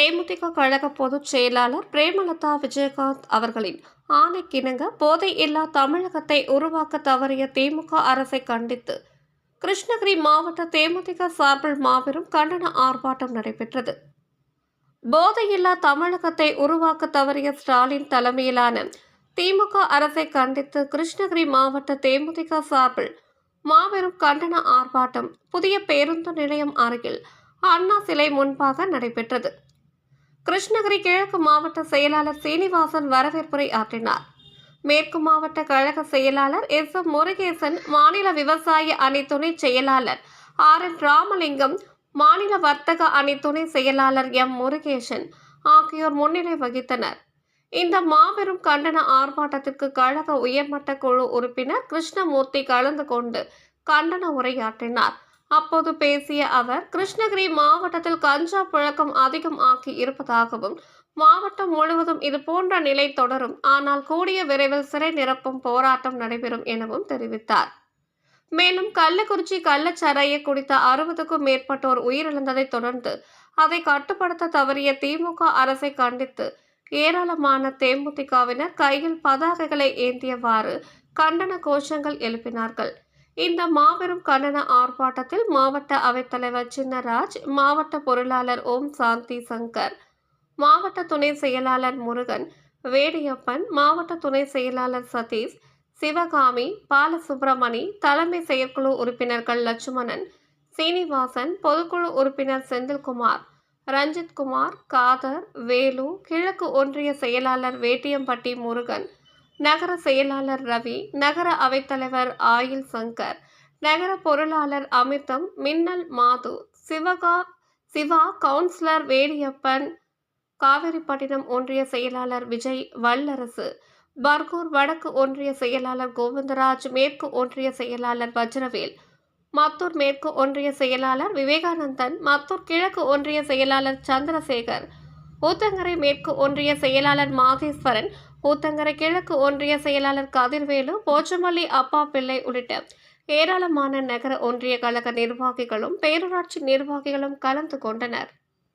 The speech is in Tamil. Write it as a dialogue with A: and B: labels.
A: தேமுதிக கழக பொதுச் செயலாளர் பிரேமலதா விஜயகாந்த் அவர்களின் ஆணைக்கிணங்க போதை இல்லா தமிழகத்தை உருவாக்க தவறிய திமுக அரசை கண்டித்து. கிருஷ்ணகிரி மாவட்ட தேமுதிக சார்பில் மாபெரும் கண்டன ஆர்ப்பாட்டம் நடைபெற்றது. போதையில்லா தமிழகத்தை உருவாக்க தவறிய ஸ்டாலின் தலைமையிலான திமுக அரசை கண்டித்து கிருஷ்ணகிரி மாவட்ட தேமுதிக சார்பில் மாபெரும் கண்டன ஆர்ப்பாட்டம் புதிய பேருந்து நிலையம் அருகில் அண்ணா சிலை முன்பாக நடைபெற்றது. கிருஷ்ணகிரி கிழக்கு மாவட்ட செயலாளர் சீனிவாசன் வரவேற்புரை ஆற்றினார். மேற்கு மாவட்ட கழக செயலாளர் எஸ். எம். முருகேசன் மாநில விவசாய அணி துணை செயலாளர் ஆர். என். ராமலிங்கம் மாநில வர்த்தக அணி துணை செயலாளர் எம். முருகேசன் ஆகியோர் முன்னிலை வகித்தனர். இந்த மாபெரும் கண்டன ஆர்ப்பாட்டத்திற்கு கழக உயர்மட்ட குழு உறுப்பினர் கிருஷ்ணமூர்த்தி கலந்து கொண்டு கண்டன உரையாற்றினார். அப்போது பேசிய அவர் கிருஷ்ணகிரி மாவட்டத்தில் கஞ்சா புழக்கம் அதிகம் ஆக்கி இருப்பதாகவும் மாவட்டம் முழுவதும் இது போன்ற நிலை தொடரும். ஆனால் கூடிய விரைவில் சிறை நிரப்பும் போராட்டம் நடைபெறும் எனவும் தெரிவித்தார். மேலும் கள்ளக்குறிச்சி கள்ளச்சரையை குடித்த அறுபதுக்கும் மேற்பட்டோர் உயிரிழந்ததை தொடர்ந்து அதை கட்டுப்படுத்த தவறிய திமுக அரசை கண்டித்து ஏராளமான தேமுதிகவினர் கையில் பதாகைகளை ஏந்தியவாறு கண்டன கோஷங்கள் எழுப்பினார்கள். இந்த மாபெரும் கண்டன ஆர்ப்பாட்டத்தில் மாவட்ட அவைத்தலைவர் சின்னராஜ் மாவட்ட பொருளாளர் ஓம் சாந்தி சங்கர் மாவட்ட துணை செயலாளர் முருகன் வேடியப்பன் மாவட்ட துணை செயலாளர் சதீஷ் சிவகாமி பாலசுப்ரமணி தலைமை செயற்குழு உறுப்பினர்கள் லட்சுமணன் சீனிவாசன் பொதுக்குழு உறுப்பினர் செந்தில்குமார் ரஞ்சித்குமார் காதர் வேலு கிழக்கு ஒன்றிய செயலாளர் வேட்டியம்பட்டி முருகன் நகர செயலாளர் ரவி நகர அவைத்தலைவர் ஆயில் சங்கர் நகர பொருளாளர் அமிர்தம் மின்னல் மாது சிவகா சிவா கவுன்சிலர் வேடியப்பன் காவேரிப்பட்டினம் ஒன்றிய செயலாளர் விஜய் வல்லரசு பர்கூர் வடக்கு ஒன்றிய செயலாளர் கோவிந்தராஜ் மேற்கு ஒன்றிய செயலாளர் வஜ்ரவேல் மத்தூர் மேற்கு ஒன்றிய செயலாளர் விவேகானந்தன் மத்தூர் கிழக்கு ஒன்றிய செயலாளர் சந்திரசேகர் ஊத்தங்கரை மேற்கு ஒன்றிய செயலாளர் மாதேஸ்வரன் ஊத்தங்கரை கிழக்கு ஒன்றிய செயலாளர் கதிர்வேலு போச்சமல்லி அப்பா பிள்ளை உள்ளிட்ட ஏராளமான நகர ஒன்றிய கழக நிர்வாகிகளும் பேரூராட்சி நிர்வாகிகளும் கலந்து கொண்டனர்.